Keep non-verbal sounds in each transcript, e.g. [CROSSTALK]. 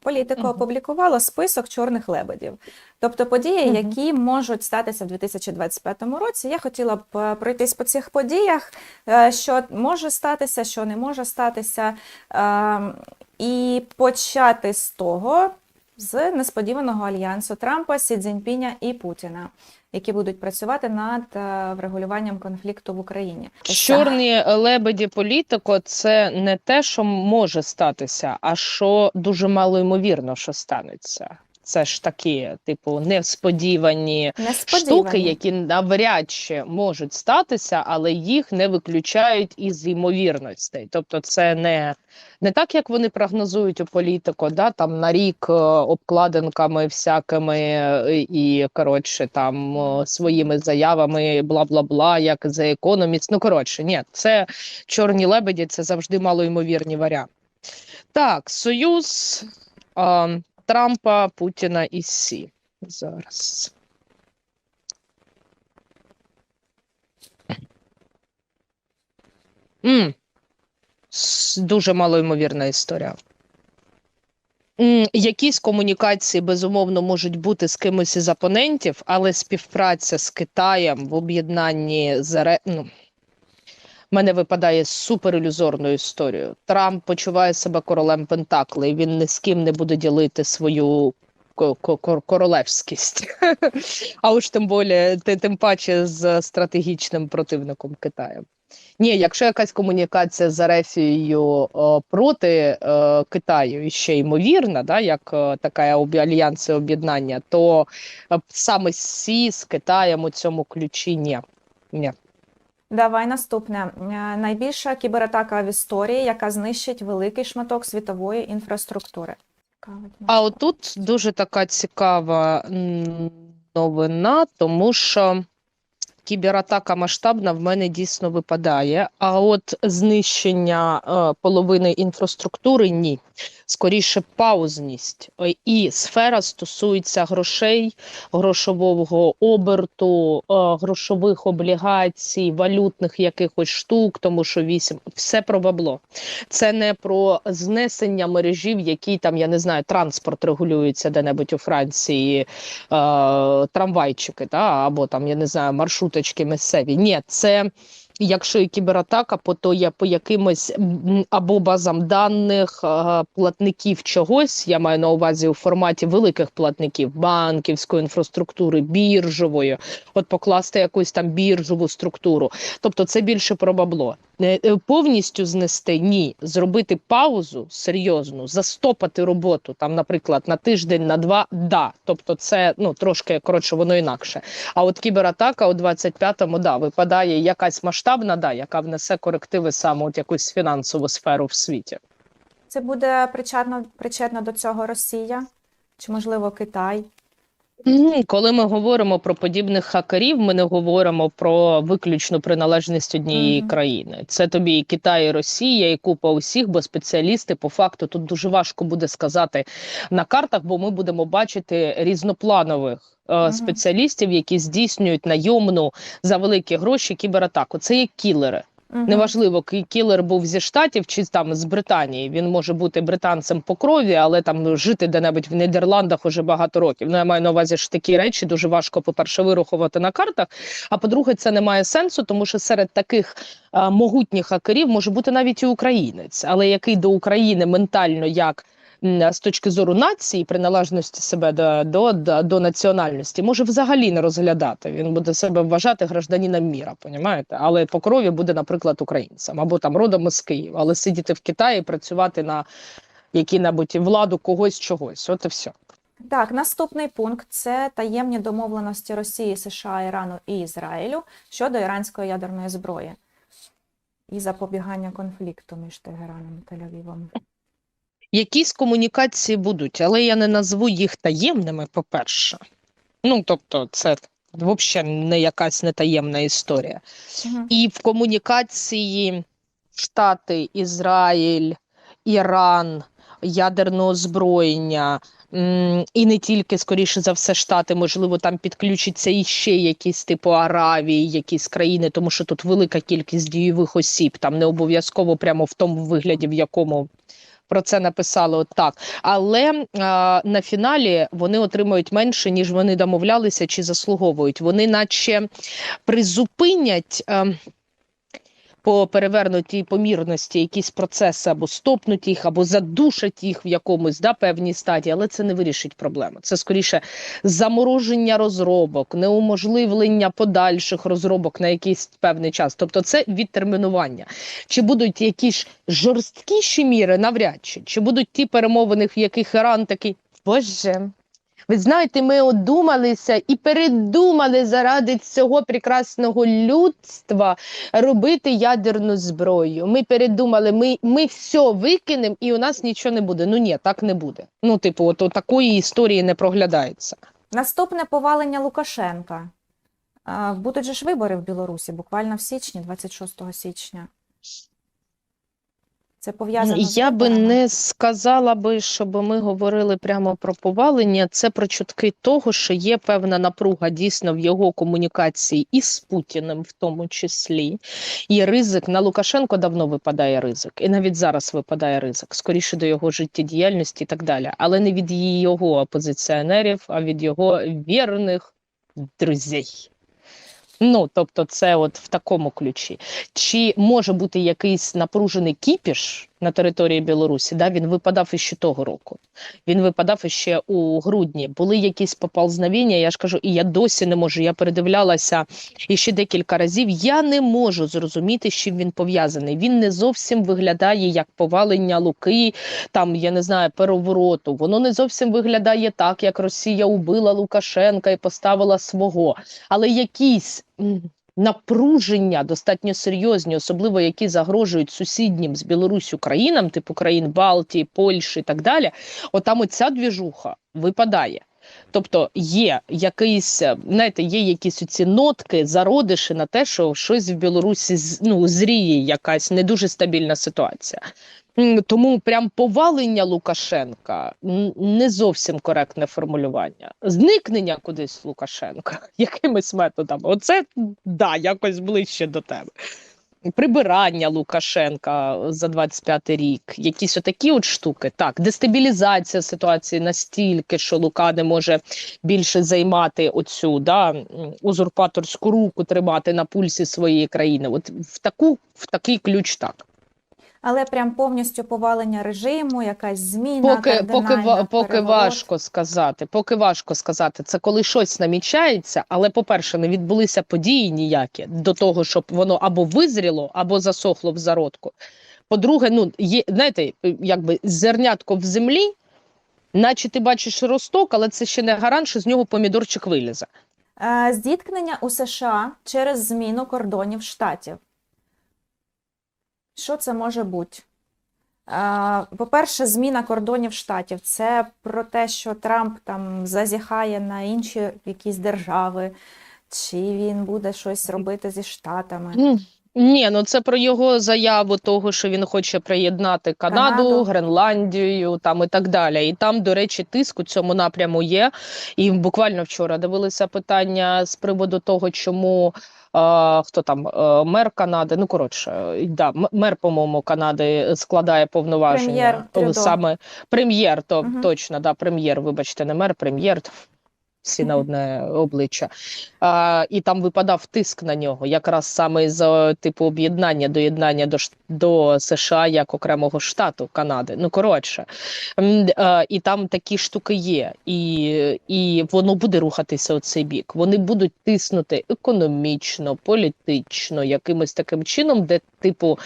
Політико Мгм. опублікувало список чорних лебедів, тобто події, Мгм. які можуть статися в 2025 році. Я хотіла б е, пройтись по цих подіях, е, що може статися, що не може статися, е, і почати з того, з несподіваного альянсу Трампа, Сі Цзіньпіня і Путіна, які будуть працювати над е, врегулюванням конфлікту в Україні. Чорні лебеді політико це не те, що може статися, а що дуже мало ймовірно, що станеться. Це ж такі, типу, несподівані Несподівані. штуки, які навряд чи можуть статися, але їх не виключають із ймовірностей. Тобто, це не, не так, як вони прогнозують у політико, да, там на рік е, обкладинками всякими е, і коротше там е, своїми заявами, бла бла бла, як за економіст. Ну коротше, ні, це чорні лебеді, це завжди малоймовірні варіанти. Так, союз. А, Трампа, Путіна і Сі. Зараз. М. Дуже малоймовірна історія. Якісь комунікації, безумовно, можуть бути з кимось із опонентів, але співпраця з Китаєм в об'єднанні з Ре- мене випадає суперілюзорною історією. Трамп почуває себе королем Пентакли, і він ні з ким не буде ділити свою ко- ко- кор- королевськість. [LAUGHS] А уж тим більше, тим паче з стратегічним противником Китаєм. Ні, якщо якась комунікація з Арефією е, проти е, Китаю і ще ймовірна, да, як е, така альянс і об'єднання, то е, саме Сі з Китаєм у цьому ключі ні. ні. Давай наступне. Е, Найбільша кібератака в історії, яка знищить великий шматок світової інфраструктури. А отут дуже така цікава новина, тому що кібератака масштабна в мене дійсно випадає. А от знищення е, половини інфраструктури ні. Скоріше паузність. Е, І сфера стосується грошей, грошового оберту, е, грошових облігацій, валютних якихось штук, тому що вісім все про бабло. Це не про знесення мережів, які там, я не знаю, транспорт регулюється де-небудь у Франції, е, трамвайчики, та, або там, я не знаю, маршруточки місцеві. Ні, це. Якщо і кібератака, то є по якимось або базам даних е, платників чогось, я маю на увазі у форматі великих платників банківської інфраструктури, біржової, от покласти якусь там біржову структуру. Тобто це більше про бабло. Не е, повністю знести ні, зробити паузу серйозну, застопати роботу там, наприклад, на тиждень, на два, да. Тобто, це ну трошки коротше, воно інакше. А от кібератака у 25-му, да, випадає якась масштабна, да, яка внесе корективи саме от якусь фінансову сферу в світі. Це буде причетно, причетно до цього Росія чи, можливо, Китай. Коли ми говоримо про подібних хакерів, ми не говоримо про виключну приналежність однієї Мгм. країни. Це тобі і Китай, і Росія, і купа усіх, бо спеціалісти по факту тут дуже важко буде сказати на картах, бо ми будемо бачити різнопланових. е. Спеціалістів, які здійснюють найомну за великі гроші кібератаку. Це є кілери. Мгм. Неважливо, кілер був зі штатів чи там з Британії. Він може бути британцем по крові, але там жити де-небудь в Нідерландах уже багато років. Ну я маю на увазі, що такі речі дуже важко, по-перше, вирахувати на картах. А по-друге, це не має сенсу, тому що серед таких а, могутніх хакерів може бути навіть і українець, але який до України ментально як. З точки зору нації, приналежності себе до, до, до, до національності, може взагалі не розглядати. Він буде себе вважати гражданином міра, понімаєте? Але по крові буде, наприклад, українцем або там родом із Києва, але сидіти в Китаї, працювати на які-небудь владу когось чогось. От і все. Так, наступний пункт це таємні домовленості Росії, США, Ірану і Ізраїлю щодо іранської ядерної зброї і запобігання конфлікту між Тегераном і Тель-Авівом. Якісь комунікації будуть, але я не назву їх таємними, по-перше. Ну, тобто, це взагалі не якась нетаємна історія. Мгм. І в комунікації Штати, Ізраїль, Іран, ядерне озброєння, і не тільки, скоріше за все, Штати, можливо, там підключаться іще якісь типу Аравії, якісь країни, тому що тут велика кількість дійових осіб, там не обов'язково прямо в тому вигляді, в якому про це написали от так. Але а, на фіналі вони отримують менше, ніж вони домовлялися чи заслуговують. Вони наче призупинять. е, по перевернутій помірності якісь процеси або стопнуть їх, або задушать їх в якомусь да, певній стадії, але це не вирішить проблему. Це скоріше замороження розробок, неуможливлення подальших розробок на якийсь певний час. Тобто це відтермінування. Чи будуть якісь жорсткіші міри, навряд чи. Чи будуть ті перемовини, в яких Іран такий, боже. Ви знаєте, ми одумалися і передумали заради цього прекрасного людства робити ядерну зброю. Ми передумали, ми, ми все викинемо і у нас нічого не буде. Ну ні, так не буде. Ну, типу, от, от такої історії не проглядається. Наступне повалення Лукашенка. Будуть же ж вибори в Білорусі буквально в січні, 26 січня. Це пов'язано з Я би не сказала би, щоб ми говорили прямо про повалення. Це про чутки того, що є певна напруга дійсно в його комунікації і з Путіним, в тому числі. І ризик на Лукашенко давно випадає ризик, і навіть зараз випадає ризик, скоріше до його життєдіяльності і так далі. Але не від його опозиціонерів, а від його вірних друзей. Ну, тобто, це от в такому ключі. Чи може бути якийсь напружений кіпіш на території Білорусі? Да, він випадав іще того року. Він випадав іще у грудні. Були якісь поползновення, я ж кажу, і я досі не можу. Я передивлялася іще декілька разів. Я не можу зрозуміти, з чим він пов'язаний. Він не зовсім виглядає як повалення Луки, там я не знаю, перевороту. Воно не зовсім виглядає так, як Росія убила Лукашенка і поставила свого. Але якісь напруження достатньо серйозні, особливо які загрожують сусіднім з Білорусю країнам, типу країн Балтії, Польщі і так далі. Отам оця двіжуха випадає. Тобто є якийсь, е, знаєте, є якісь оці нотки, зародиші на те, що щось в Білорусі ну, зріє якась не дуже стабільна ситуація. Тому прям повалення Лукашенка не зовсім коректне формулювання. Зникнення кудись Лукашенка [LAUGHS] якимись методами. Оце да, якось ближче до тебе. Прибирання Лукашенка за 25 рік, якісь отакі от штуки. Так, дестабілізація ситуації настільки, що Лука не може більше займати оцю да, узурпаторську руку, тримати на пульсі своєї країни. От в таку в такий ключ так. Але прям повністю повалення режиму, якась зміна, Поки, поки, поки переворот. важко сказати, поки важко сказати, це коли щось намічається, але, по-перше, не відбулися події ніякі до того, щоб воно або визріло, або засохло в зародку. По-друге, ну є, знаєте, якби зернятко в землі, наче ти бачиш росток, але це ще не гарант, що з нього помідорчик вилізе. Е, Зіткнення у США через зміну кордонів штатів. Що це може бути? По-перше, зміна кордонів штатів це про те, що Трамп там зазіхає на інші якісь держави, чи він буде щось робити зі штатами. Ні, ну це про його заяву того, що він хоче приєднати Канаду, Канаду. Гренландію там і так далі. І там, до речі, тиск у цьому напряму є. І буквально вчора дивилися питання з приводу того, чому. хто там е, мер Канади? Ну коротше, да, мер, по-моєму, Канади складає повноваження. Прем'єр саме прем'єр, то Мгм. точно, да, прем'єр, вибачте, не мер, прем'єр. Всі на одне обличчя. А, і там випадав тиск на нього, якраз саме з типу об'єднання, доєднання до, до США як окремого штату Канади. Ну коротше, е, і там такі штуки є, і, і воно буде рухатися у цей бік. Вони будуть тиснути економічно, політично, якимось таким чином, де, типу,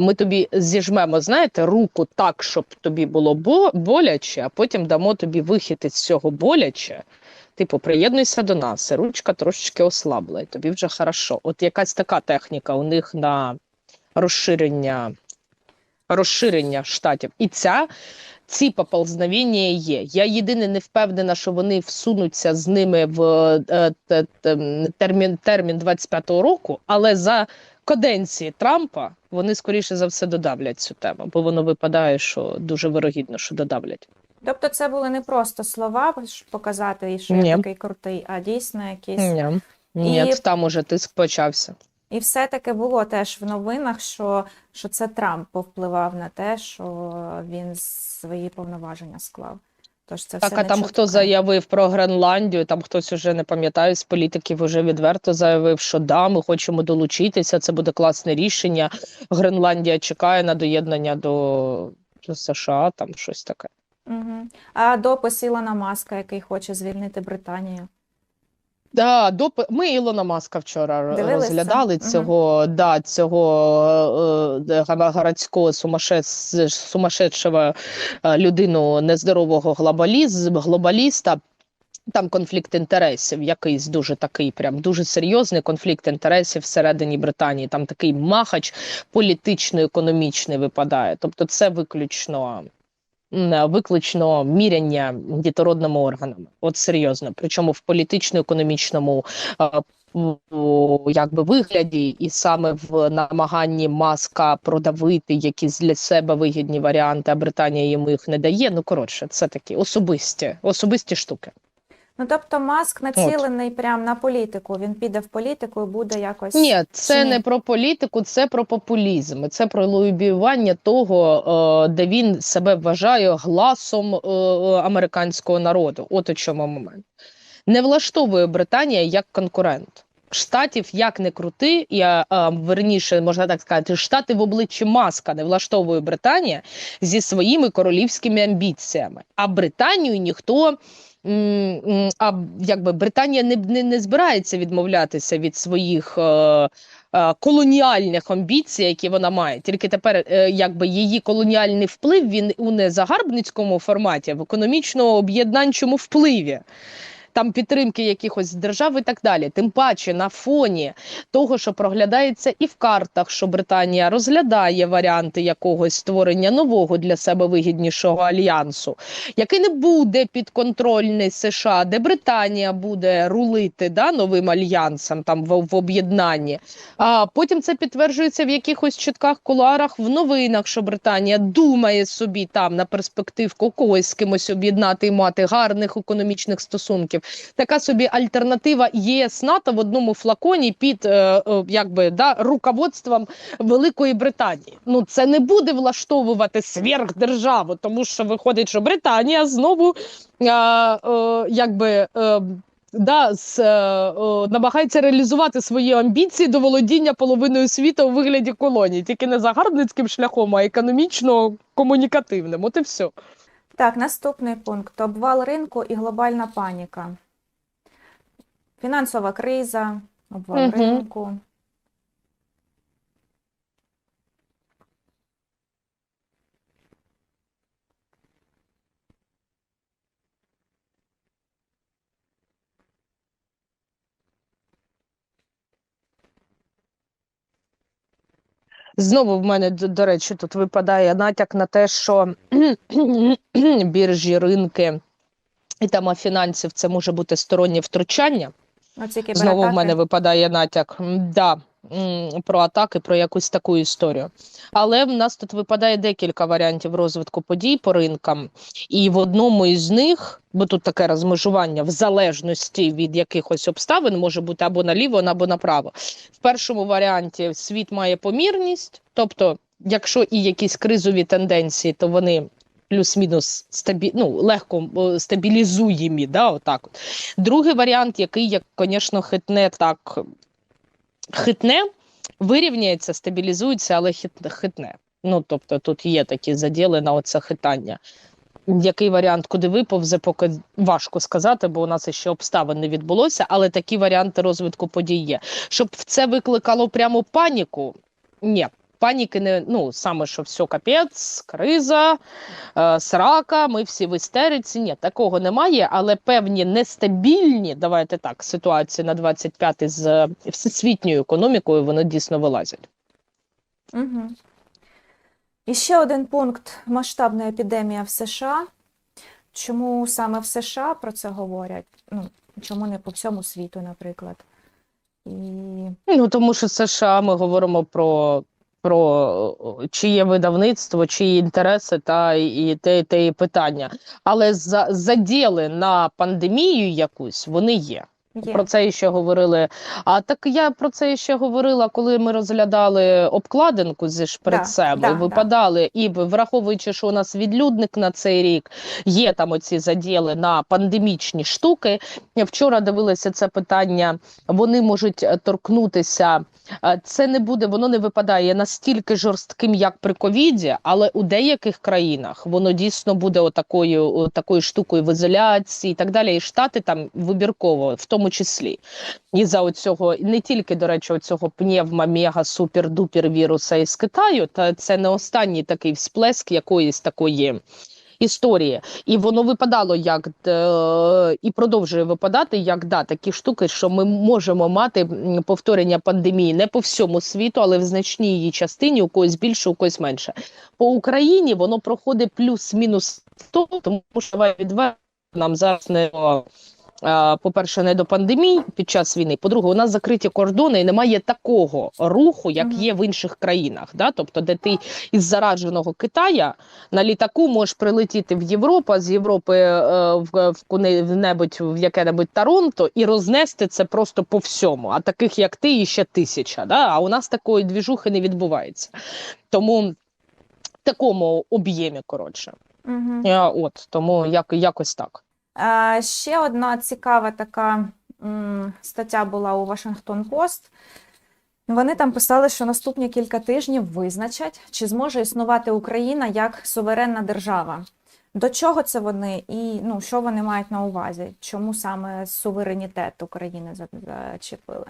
ми тобі зіжмемо, знаєте, руку так, щоб тобі було боляче, а потім дамо тобі вихід із цього боляче. Типу, приєднуйся до нас, ручка трошечки ослабла, і тобі вже хорошо. От якась така техніка у них на розширення, розширення штатів. І ця, ці поползновення є. Я єдине не впевнена, що вони всунуться з ними в е, те- термін, термін 25-го року, але за каденції Трампа вони скоріше за все додавлять цю тему, бо воно випадає, що дуже вирогідно, що додавлять. Тобто це були не просто слова показати, що Ні. я такий крутий, а дійсно якісь. Ні, Ні, І- там уже тиск почався. І все-таки було теж в новинах, що, що це Трамп повпливав на те, що він свої повноваження склав. Тож це Так, все а не там хто заявив про Гренландію, там хтось уже не пам'ятаю з політиків уже відверто заявив, що да, ми хочемо долучитися, це буде класне рішення. Гренландія чекає на доєднання до США, там щось таке. Угу. А допис Ілона Маска, який хоче звільнити Британію. Да, доп... Ми Ілона Маска вчора Дивилися? розглядали цього, да, цього е, е, городського сумасшедш... сумасшедшого е, людину нездорового глобаліз... глобаліста. Там конфлікт інтересів, якийсь дуже такий, прям дуже серйозний конфлікт інтересів всередині Британії. Там такий махач політично-економічний випадає. Тобто, це виключно, виключно міряння дітородними органами. От серйозно. Причому в політично-економічному е, якби вигляді, і саме в намаганні маска продавити якісь для себе вигідні варіанти, а Британія йому їх не дає. Ну коротше, це такі особисті, особисті штуки. Ну тобто Маск націлений прямо на політику. Він піде в політику і буде якось. Ні, це ні? не про політику, це про популізм. Це про лобіювання того, е, де він себе вважає гласом е, американського народу. От у чому момент. Не влаштовує Британія як конкурент. Штатів як не крути, я е, верніше можна так сказати, штати в обличчі маска не влаштовує Британія зі своїми королівськими амбіціями. А Британію ніхто а якби Британія не, не, не збирається відмовлятися від своїх. Е, е, Колоніальних амбіцій, які вона має, тільки тепер, е, якби її колоніальний вплив він у не загарбницькому форматі, а в економічно-об'єднанчому впливі. Там підтримки якихось держав і так далі. Тим паче на фоні того, що проглядається і в картах, що Британія розглядає варіанти якогось створення нового для себе вигіднішого альянсу, який не буде підконтрольний США, де Британія буде рулити да, новим альянсом там в, в об'єднанні. А потім це підтверджується в якихось чітках кулуарах в новинах, що Британія думає собі там на перспективку когось з кимось об'єднати і мати гарних економічних стосунків. Така собі альтернатива ЄС НАТО в одному флаконі під е, е, якби да руководством Великої Британії. Ну це не буде влаштовувати сверхдержаву, тому що виходить, що Британія знову е, якби. Да, з, е, намагається реалізувати свої амбіції до володіння половиною світу у вигляді колоній, тільки не загарбницьким шляхом, а економічно комунікативним. От і все. Так, наступний пункт: обвал ринку і глобальна паніка. Фінансова криза, обвал угу. ринку. Знову в мене, до, речі, тут випадає натяк на те, що [CLEARS THROAT] біржі, ринки і тема фінансів це може бути стороннє втручання. Знову в мене випадає натяк. Да, про атаки, про якусь таку історію. Але в нас тут випадає декілька варіантів розвитку подій по ринкам, і в одному із них, бо тут таке розмежування в залежності від якихось обставин, може бути або наліво, або направо. В першому варіанті світ має помірність, тобто, якщо і якісь кризові тенденції, то вони. Плюс-мінус стабі... ну, легко стабілізуємі, да, отак. Другий варіант, який, як, звісно, хитне так хитне, вирівняється, стабілізується, але хитне. Ну, тобто тут є такі заділи на оце хитання. Який варіант, куди виповзе, поки важко сказати, бо у нас ще обставин не відбулося, але такі варіанти розвитку подій є. Щоб це викликало прямо паніку, ні. Паніки не ну саме, що все капець, криза, е, срака, ми всі в істериці. Ні, такого немає, але певні нестабільні, давайте так, ситуації на 25-й з е, всесвітньою економікою вони дійсно вилазять. Угу. І ще один пункт: масштабна епідемія в США. Чому саме в США про це говорять? Ну, чому не по всьому світу, наприклад? І Ну тому що США ми говоримо про. Про чиє видавництво, чиї інтереси та і те, те і питання. Але за заділи на пандемію якусь вони є. Є. Про це ще говорили. А так я про це ще говорила, коли ми розглядали обкладинку зі шприцем. да, і да. випадали, і враховуючи, що у нас відлюдник на цей рік, є там оці заділи на пандемічні штуки. Я вчора дивилася це питання. Вони можуть е, торкнутися. е, Це не буде, воно не випадає настільки жорстким, як при ковіді, але у деяких країнах воно дійсно буде отакою, такою штукою в ізоляції і так далі. І штати там вибірково, в тому числі. І за оцього не тільки, до речі, оцього пневма, мега, супер дупер віруса із Китаю, та це не останній такий всплеск якоїсь такої. Історії, і воно випадало як е, і продовжує випадати як да, такі штуки, що ми можемо мати повторення пандемії не по всьому світу, але в значній її частині у когось більше, у когось менше. По Україні воно проходить плюс-мінус 100, тому що відверто, нам зараз не по-перше, не до пандемії під час війни. По-друге, у нас закриті кордони і немає такого руху, як є в інших країнах. Да? Тобто, де ти із зараженого Китая на літаку можеш прилетіти в Європу, а з Європи е, в, в, куди- в небудь в яке-небудь Торонто і рознести це просто по всьому. А таких як ти іще тисяча. Да? А у нас такої двіжухи не відбувається. Тому в такому об'ємі коротше. Угу. От тому як, якось так. Ще одна цікава така стаття була у Вашингтон Пост. Вони там писали, що наступні кілька тижнів визначать, чи зможе існувати Україна як суверенна держава. До чого це вони і ну, що вони мають на увазі? Чому саме суверенітет України зачепили?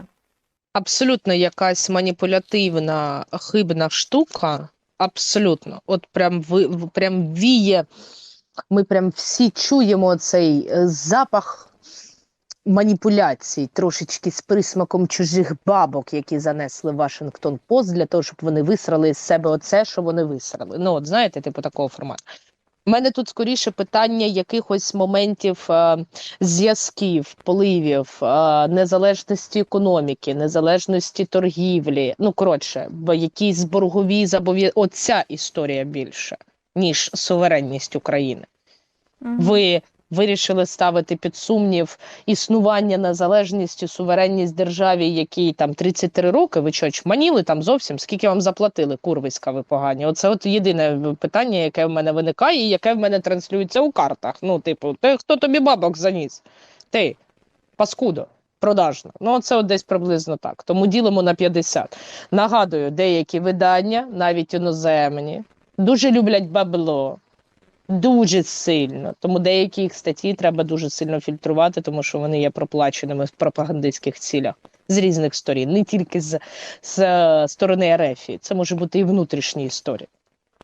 Абсолютно якась маніпулятивна, хибна штука. Абсолютно. От прям ви прям віє. Ми прям всі чуємо цей е, запах маніпуляцій, трошечки з присмаком чужих бабок, які занесли Вашингтон Пост для того, щоб вони висрали з себе оце, що вони висрали. Ну, от знаєте, типу такого формату. У мене тут скоріше питання якихось моментів е, зв'язків, впливів, е, незалежності економіки, незалежності торгівлі. Ну коротше, якісь боргові зобов'язання. Оця історія більше, ніж суверенність України. Ви вирішили ставити під сумнів існування незалежність і суверенність державі, якій там 33 роки. Ви що, чманіли там зовсім? Скільки вам заплатили? Курвиська ви погані? Оце от єдине питання, яке в мене виникає, і яке в мене транслюється у картах. Ну, типу, ти хто тобі бабок заніс? Ти, паскудо. Продажно. Ну, це от десь приблизно так. Тому ділимо на 50. Нагадую, деякі видання, навіть іноземні, дуже люблять бабло. Дуже сильно. Тому деякі їх статті треба дуже сильно фільтрувати, тому що вони є проплаченими в пропагандистських цілях з різних сторін, не тільки з, з сторони РФ. Це може бути і внутрішні історії.